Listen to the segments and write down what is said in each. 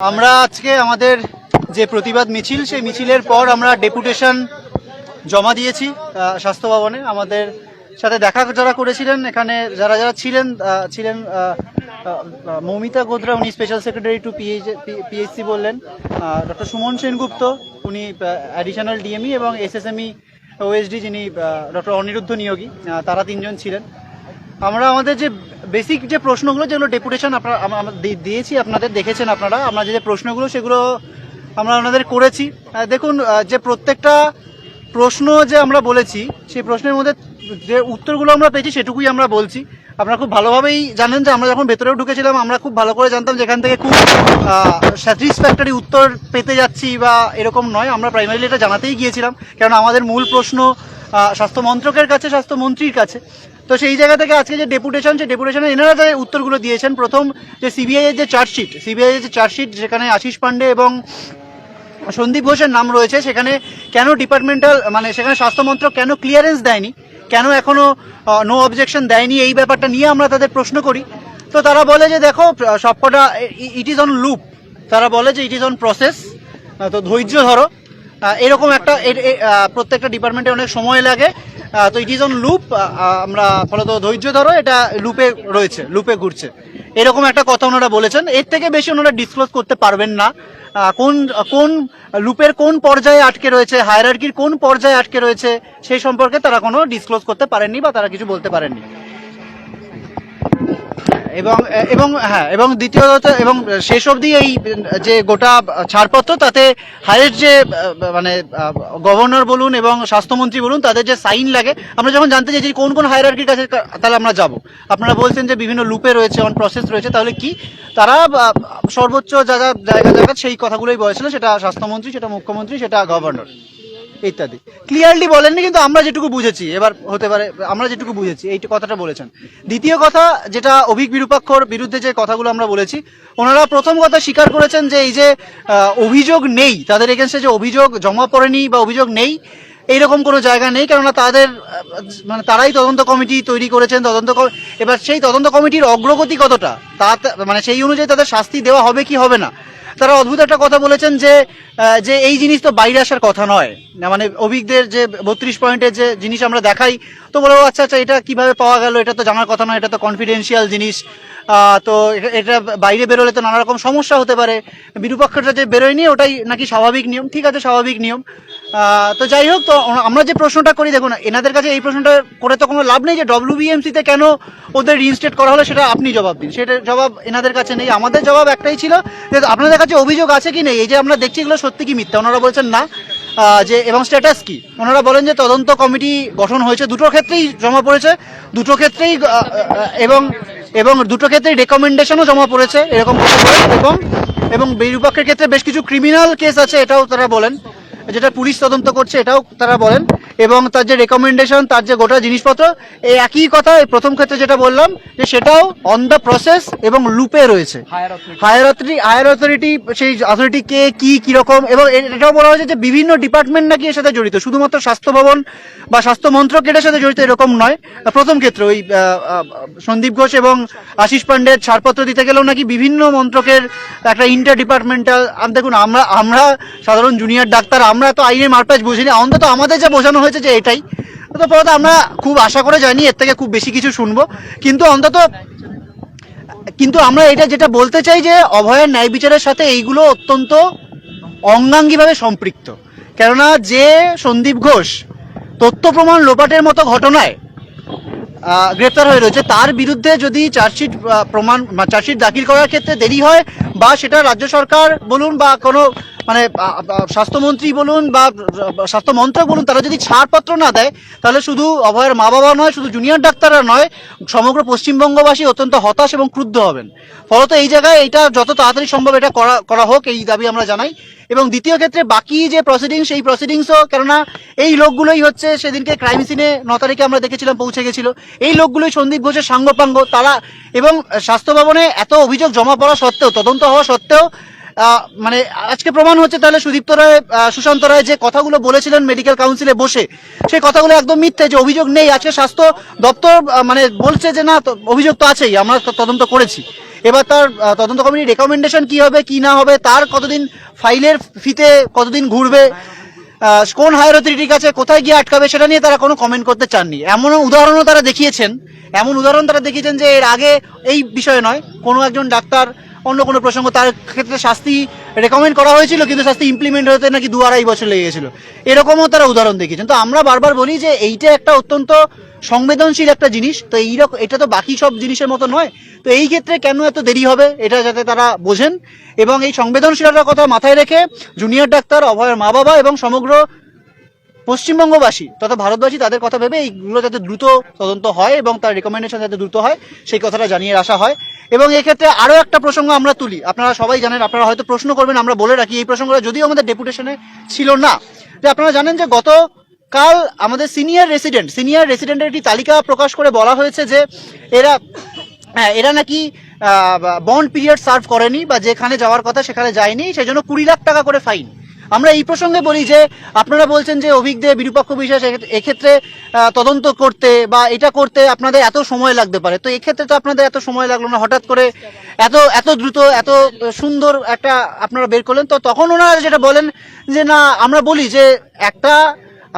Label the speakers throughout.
Speaker 1: আমরা আজকে আমাদের যে প্রতিবাদ মিছিল, সেই মিছিলের পর আমরা ডেপুটেশন জমা দিয়েছি স্বাস্থ্য ভবনে আমাদের সাথে দেখা যারা করেছিলেন, এখানে যারা যারা ছিলেন ছিলেন মৌমিতা গোদরা, উনি special secretary to PH PHC বললেন। ডক্টর সুমন সেনগুপ্ত, উনি অ্যাডিশনাল ডিএমই এবং এসএসএমই ওএসডি যিনি ডক্টর অনিরুদ্ধ নিয়োগী তারা তিনজন ছিলেন। আমরা আমাদের যে বেসিক যে প্রশ্নগুলো যেগুলো ডেপুটেশন আপনারা দিয়েছি আপনাদের দেখেছেন আপনারা আমরা যে প্রশ্নগুলো সেগুলো আমরা ওনাদের করেছি। দেখুন যে প্রত্যেকটা প্রশ্ন যে আমরা বলেছি সেই প্রশ্নের মধ্যে যে উত্তরগুলো আমরা পেয়েছি সেটুকুই আমরা বলছি। আপনারা খুব ভালোভাবেই জানেন যে আমরা যখন ভেতরেও ঢুকেছিলাম আমরা খুব ভালো করে জানতাম যেখান থেকে খুব স্যাটিসফ্যাক্টরি উত্তর পেতে যাচ্ছি বা এরকম নয়। আমরা প্রাইমারিলি এটা জানাতেই গিয়েছিলাম। কারণ আমাদের মূল প্রশ্ন আহ, স্বাস্থ্য মন্ত্রকের কাছে স্বাস্থ্যমন্ত্রীর কাছে। তো সেই জায়গা থেকে আজকে যে ডেপুটেশন সেই ডেপুটেশনে এনারা যে উত্তরগুলো দিয়েছেন, প্রথম যে সিবিআই এর যে চার্জশিট সিবিআই এর যে চার্জশিট যেখানে আশিস পান্ডে এবং সন্দীপ ঘোষের নাম রয়েছে, সেখানে কেন ডিপার্টমেন্টাল মানে সেখানে স্বাস্থ্যমন্ত্রক কেন ক্লিয়ারেন্স দেয়নি, কেন এখনও নো অবজেকশন দেয়নি, এই ব্যাপারটা নিয়ে আমরা তাদের প্রশ্ন করি। তো তারা বলে যে দেখো, সবকটা ইট ইজ অন লুপ তারা বলে যে ইট ইজ অন প্রসেস তো ধৈর্য ধরো। এরকম একটা প্রত্যেকটা ডিপার্টমেন্টে অনেক সময় লাগে। তো ইট ইজ অন লুপ আমরা ফলত ধৈর্য ধরো, এটা লুপে রয়েছে লুপে ঘুরছে। এরকম একটা কথা ওনারা বলেছেন। এর থেকে বেশি ওনারা ডিসক্লোজ করতে পারবেন না। কোন কোন লুপের কোন পর্যায়ে আটকে রয়েছে হায়ারার্কির কোন পর্যায়ে আটকে রয়েছে সেই সম্পর্কে তারা কোনো ডিসক্লোজ করতে পারেননি বা তারা কিছু বলতে পারেননি। এবং এবং হ্যাঁ এবং দ্বিতীয়ত এবং শেষ অবধি এই, যে গোটা ছাড়পত্র, তাতে হাইয়েস্ট যে মানে গভর্নর বলুন এবং স্বাস্থ্যমন্ত্রী বলুন, তাদের যে সাইন লাগে, আমরা যখন জানতে চাইছি যে কোন কোন হায়ারার্কির কাছে তাহলে আমরা যাব। আপনারা বলছেন যে বিভিন্ন লুপে রয়েছে অন প্রসেস রয়েছে, তাহলে কি? তারা সর্বোচ্চ জায়গা জায়গা জায়গা সেই কথাগুলোই বলেছিল, সেটা স্বাস্থ্যমন্ত্রী, সেটা মুখ্যমন্ত্রী, সেটা গভর্নর। ইত্যাদি। ক্লিয়ারলি বলেননি, কিন্তু আমরা যেটুকু বুঝেছি, এবার হতে পারে, আমরা যেটুকু বুঝেছি, এই কথাটা বলেছেন। দ্বিতীয় কথা, যেটা অভিক বিরূপাক্ষর বিরুদ্ধে যে কথাগুলো আমরা বলেছি, ওনারা প্রথম কথা স্বীকার করেছেন যে এই যে অভিযোগ নেই, তাদের এগেনস্টে যে অভিযোগ জমা পড়েনি বা অভিযোগ নেই, এইরকম কোনো জায়গা নেই, কেননা তাদের মানে তারাই তদন্ত কমিটি তৈরি করেছেন, তদন্ত এবার সেই তদন্ত কমিটির অগ্রগতি কতটা? তা মানে সেই অনুযায়ী তাদের শাস্তি দেওয়া হবে কি হবে না? তারা অদ্ভুত একটা কথা বলেছেন যে যে এই জিনিস তো বাইরে আসার কথা নয়। মানে অভিজ্ঞদের যে বত্রিশ পয়েন্টের যে জিনিস আমরা দেখাই, তো বলো আচ্ছা আচ্ছা এটা কীভাবে পাওয়া গেল? এটা তো জানার কথা নয়, এটা তো কনফিডেন্সিয়াল জিনিস। তো এটা- বাইরে বেরোলে তো নানা রকম সমস্যা হতে পারে। বিরূপাক্ষটা যে বেরোয়নি, ওটাই নাকি স্বাভাবিক নিয়ম। ঠিক আছে, স্বাভাবিক নিয়ম। তো যাই হোক, তো আমরা যে প্রশ্নটা করি, দেখুন, এনাদের কাছে এই প্রশ্নটা করে তো কোনো লাভ নেই যে ডব্লিউবিএমসিতে কেন ওদের রিইনস্টেট করা হলো, সেটা আপনি জবাব দিন। সেটা জবাব এনাদের কাছে নেই, আমাদের জবাব একটাই ছিল যে আপনাদের কাছে অভিযোগ আছে কি নেই? এই যে আমরা দেখছি এগুলো সত্যি কি মিথ্যা, ওনারা বলছেন না। যে এবং স্ট্যাটাস কি? ওনারা বলেন যে তদন্ত কমিটি গঠন হয়েছে, দুটো ক্ষেত্রেই জমা পড়েছে, দুটো ক্ষেত্রেই এবং এবং দুটো ক্ষেত্রেই রেকমেন্ডেশনও জমা পড়েছে, এরকম এবং এবং বিরূপাক্ষের ক্ষেত্রে বেশ কিছু ক্রিমিনাল কেস আছে, এটাও তারা বলেন। যেটা পুলিশ তদন্ত করছে এটাও তারা বলেন। এবং তার যে রেকমেন্ডেশন তার যে গোটা জিনিসপত্র এই একই কথা এই প্রথম ক্ষেত্রে যেটা বললাম যে সেটাও অন দ্য প্রসেস এবং লুপে রয়েছে। হায়ার অথরিটি হায়ার অথরিটি সেই অথরিটি কে কি কীরকম এবং এটাও বলা হয়েছে যে বিভিন্ন ডিপার্টমেন্ট নাকি এর সাথে জড়িত। শুধুমাত্র স্বাস্থ্য ভবন বা স্বাস্থ্য মন্ত্রক এটার সাথে জড়িত এরকম নয়। প্রথম ক্ষেত্রে ওই সন্দীপ ঘোষ এবং আশিস পান্ডের ছাড়পত্র দিতে গেলেও নাকি বিভিন্ন মন্ত্রকের একটা ইন্টার ডিপার্টমেন্টাল দেখুন আমরা আমরা সাধারণ জুনিয়র ডাক্তার আমরা তো আইনের মারপ্যাচ বুঝিনি অন্তত আমাদের যা বোঝানো হয়েছে যে এটাই। তো আমরা খুব আশা করে জানি এর থেকে খুব বেশি কিছু শুনব। কিন্তু অন্তত, কিন্তু আমরা এটা যেটা বলতে চাই যে, অভয়ের ন্যায় বিচারের সাথে এইগুলো অত্যন্ত অঙ্গাঙ্গিভাবে সম্পৃক্ত। কেননা যে সন্দীপ ঘোষ তথ্য প্রমাণ লোপাটের মতো ঘটনায় গ্রেপ্তার হয়ে রয়েছে, তার বিরুদ্ধে যদি চার্জশিট প্রমাণ চার্জশিট দাখিল করার ক্ষেত্রে দেরি হয় বা সেটা রাজ্য সরকার বলুন বা কোনো মানে স্বাস্থ্যমন্ত্রী বলুন বা স্বাস্থ্য মন্ত্রক বলুন, তারা যদি ছাড়পত্র না দেয়, তাহলে শুধু অভয়ের মা বাবা নয়, শুধু জুনিয়র ডাক্তাররা নয়, সমগ্র পশ্চিমবঙ্গবাসী অত্যন্ত হতাশ এবং ক্রুদ্ধ হবেন। ফলত এই জায়গায় এটা যত তাড়াতাড়ি সম্ভব এটা করা করা হোক, এই দাবি আমরা জানাই। এবং দ্বিতীয় ক্ষেত্রে বাকি যে প্রসিডিংস সেই প্রসিডিংসও কেননা এই লোকগুলোই হচ্ছে সেদিনকে ক্রাইম সিনে ন তারিখে আমরা দেখেছিলাম, পৌঁছে গেছিল। এই লোকগুলোই সন্দীপ ঘোষের সাঙ্গপাঙ্গ, তারা এবং স্বাস্থ্য ভবনে এত অভিযোগ জমা পড়া সত্ত্বেও, তদন্ত হওয়া সত্ত্বেও মানে আজকে প্রমাণ হচ্ছে তাহলে সুদীপ্ত রায় সুশান্ত রায় যে কথাগুলো বলেছিলেন মেডিকেল কাউন্সিলে বসে, সেই কথাগুলো একদম মিথ্যে, যে অভিযোগ নেই, আজকে স্বাস্থ্য দপ্তর মানে বলছে যে না অভিযোগ তো আছেই, আমরা তদন্ত করেছি। এবার তার তদন্ত কমিটির রেকমেন্ডেশন কি হবে, কি না হবে, তার কতদিন ফাইলের ফিতে কতদিন ঘুরবে কোন হায়ার অথরিটির কাছে কোথায় গিয়ে আটকাবে, সেটা নিয়ে তারা কোনো কমেন্ট করতে চাননি। এমন উদাহরণও তারা দেখিয়েছেন, এমন উদাহরণ তারা দেখিয়েছেন যে এর আগে এই বিষয়ে নয়, কোনো একজন ডাক্তার অন্য কোনো প্রসঙ্গ, তার ক্ষেত্রে শাস্তি রেকমেন্ড করা হয়েছিল, কিন্তু শাস্তি ইমপ্লিমেন্ট হতে নাকি দু আড়াই বছর লেগে গেছিল। এরকমও তারা উদাহরণ দেখিয়েছেন। তো আমরা বারবার বলি যে এইটা একটা অত্যন্ত সংবেদনশীল একটা জিনিস। তো এইরকম এটা তো বাকি সব জিনিসের মতো নয়। তো এই ক্ষেত্রে কেন এত দেরি হবে? এটা যাতে তারা বোঝেন। এবং এই সংবেদনশীলতার কথা মাথায় রেখে জুনিয়র ডাক্তার অভয়ের মা বাবা এবং সমগ্র পশ্চিমবঙ্গবাসী তথা ভারতবাসী তাদের কথা ভেবে এইগুলো যাতে দ্রুত তদন্ত হয় এবং তার রেকমেন্ডেশন যাতে দ্রুত হয়, সেই কথাটা জানিয়ে আসা হয়। এবং এক্ষেত্রে আরও একটা প্রসঙ্গ আমরা তুলি। আপনারা সবাই জানেন, আপনারা হয়তো প্রশ্ন করবেন, আমরা বলে রাখি এই প্রসঙ্গটা যদিও আমাদের ডেপুটেশনে ছিল না। যে আপনারা জানেন যে গত কাল আমাদের সিনিয়র রেসিডেন্ট সিনিয়র রেসিডেন্টের একটি তালিকা প্রকাশ করে বলা হয়েছে যে এরা হ্যাঁ এরা নাকি বন্ড পিরিয়ড সার্ভ করেনি বা যেখানে যাওয়ার কথা সেখানে যায়নি সেই জন্য কুড়ি লাখ টাকা করে ফাইন। আমরা এই প্রসঙ্গে বলি যে, আপনারা বলছেন যে অভিজ্ঞ বিরূপাক্ষ বিশেষ এক্ষেত্রে তদন্ত করতে বা এটা করতে আপনাদের এত সময় লাগতে পারে। তো এক্ষেত্রে তো আপনাদের এত সময় লাগল না, হঠাৎ করে এত এত দ্রুত, এত সুন্দর একটা আপনারা বের করলেন। তো তখন ওনারা যেটা বলেন যে, না, আমরা বলি যে, একটা,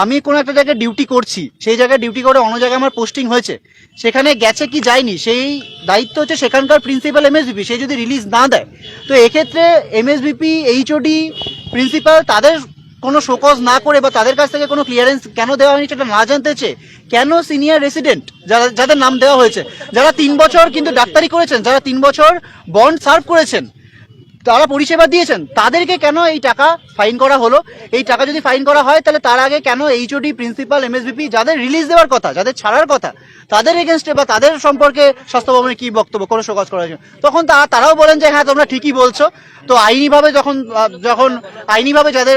Speaker 1: আমি কোনো একটা জায়গায় ডিউটি করছি, সেই জায়গায় ডিউটি করে অন্য জায়গায় আমার পোস্টিং হয়েছে, সেখানে গেছে কি যায়নি, সেই দায়িত্ব হচ্ছে সেখানকার প্রিন্সিপাল এমএসবিপি, সে যদি রিলিজ না দেয়। তো এক্ষেত্রে এমএসবিপি, এইচওডি প্রিন্সিপাল, তাদের কোনো শোকজ না করে বা তাদের কাছ থেকে কোনো ক্লিয়ারেন্স কেন দেওয়া হয়নি সেটা না জানতে চেয়ে কেন সিনিয়র রেসিডেন্ট যারা, যাদের নাম দেওয়া হয়েছে, যারা তিন বছর কিন্তু ডাক্তারি করেছেন, যারা তিন বছর বন্ড সার্ভ করেছেন তারা পরিষেবা দিয়েছেন, তাদেরকে কেন এই টাকা ফাইন করা হলো? এই টাকা যদি ফাইন করা হয়, তাহলে তার আগে কেন এইচওডি প্রিন্সিপাল এমএসবিপি যাদের রিলিজ দেওয়ার কথা, যাদের ছাড়ার কথা, তাদের এগেনস্টে বা তাদের সম্পর্কে স্বাস্থ্য ভবনে কি বক্তব্য, কোনো শোকজ করার জন্য। তখন তারাও বলেন যে হ্যাঁ তোমরা ঠিকই বলছো। তো আইনিভাবে যখন যখন আইনিভাবে যাদের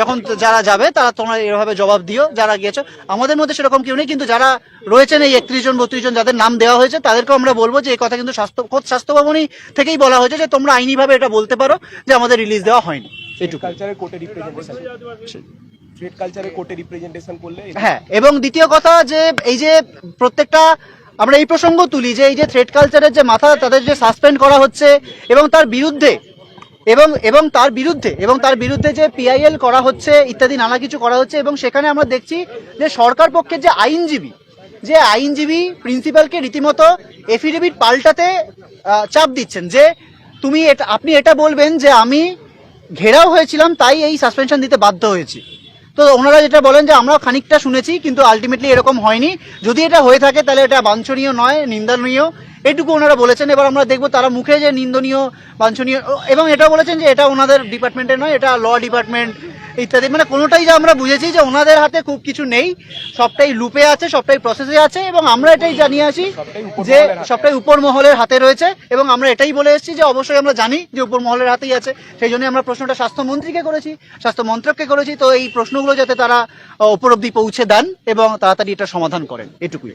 Speaker 1: যখন যারা যাবে, তারা তোমরা এভাবে জবাব দিও, যারা গিয়েছো। আমাদের মধ্যে সেরকম কেউ নেই, কিন্তু যারা রয়েছেন এই একত্রিশ জন, বত্রিশ জন যাদের নাম দেওয়া হয়েছে, তাদেরকেও আমরা বলব যে, এই কথা কিন্তু স্বাস্থ্য খোদ স্বাস্থ্য ভবনই থেকেই বলা হয়েছে যে, তোমরা আইনিভাবে এটা বলতে পারো যে আমাদের রিলিজ দেওয়া হয়নি? এইটুকু
Speaker 2: কালচারে কোর্টে রিপ্রেজেন্টেশন ট্রেড কালচারে কোর্টে রিপ্রেজেন্টেশন করলে
Speaker 1: হ্যাঁ এবং দ্বিতীয় কথা যে এই যে প্রত্যেকটা আমরা এই প্রসঙ্গ তুলি যে এই যে থ্রেড কালচারের যে মাথা তাদের যে সাসপেন্ড করা হচ্ছে এবং তার বিরুদ্ধে এবং এবং তার বিরুদ্ধে এবং তার বিরুদ্ধে যে পিআইএল করা হচ্ছে ইত্যাদি নানা কিছু করা হচ্ছে এবং সেখানে আমরা দেখছি যে সরকার পক্ষের যে আইনজীবী যে আইনজীবী প্রিন্সিপালকে রীতিমতো এফিডেভিট পাল্টাতে চাপ দিচ্ছেন যে তুমি এটা, আপনি এটা বলবেন যে আমি ঘেরাও হয়েছিলাম, তাই এই সাসপেনশন দিতে বাধ্য হয়েছি। তো ওনারা যেটা বলেন যে আমরা খানিকটা শুনেছি, কিন্তু আলটিমেটলি এরকম হয়নি। যদি এটা হয়ে থাকে, তাহলে এটা বাঞ্ছনীয় নয়, নিন্দনীয়। এটুকু ওনারা বলেছেন। এবার আমরা দেখব তারা মুখে যে নিন্দনীয়, বাঞ্ছনীয়, এবং এটা বলেছেন যে এটা ওনাদের ডিপার্টমেন্টে নয়, এটা ল ডিপার্টমেন্ট ইত্যাদি। মানে কোনোটাই যে আমরা বুঝেছি যে ওনাদের হাতে খুব কিছু নেই সবটাই লুপে আছে সবটাই প্রসেসে আছে এবং আমরা এটাই জানিয়ে আসি যে সবটাই উপর মহলের হাতে রয়েছে এবং আমরা এটাই বলে এসেছি যে অবশ্যই আমরা জানি যে উপর মহলের হাতেই আছে। সেই জন্য আমরা প্রশ্নটা স্বাস্থ্যমন্ত্রীকে করেছি স্বাস্থ্য মন্ত্রককে করেছি। তো এই প্রশ্নগুলো যাতে তারা উপলব্ধি পৌঁছে দেন এবং তাড়াতাড়ি এটা সমাধান করেন এটুকুই।